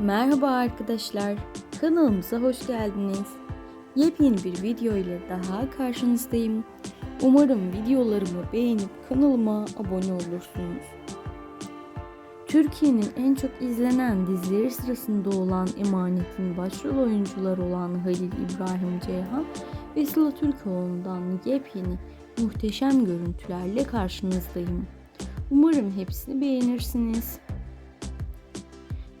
Merhaba arkadaşlar, kanalımıza hoş geldiniz. Yepyeni bir video ile daha karşınızdayım. Umarım videolarımı beğenip kanalıma abone olursunuz. Türkiye'nin en çok izlenen dizileri sırasında olan Emanet'in başrol oyuncuları olan Halil İbrahim Ceyhan ve Sıla Türkoğlu'ndan yepyeni muhteşem görüntülerle karşınızdayım. Umarım hepsini beğenirsiniz.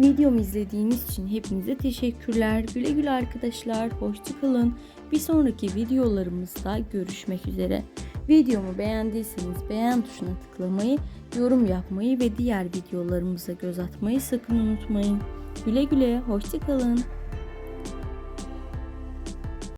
Videomu izlediğiniz için hepinize teşekkürler. Güle güle arkadaşlar. Hoşçakalın. Bir sonraki videolarımızda görüşmek üzere. Videomu beğendiyseniz beğen tuşuna tıklamayı, yorum yapmayı ve diğer videolarımıza göz atmayı sakın unutmayın. Güle güle. Hoşçakalın.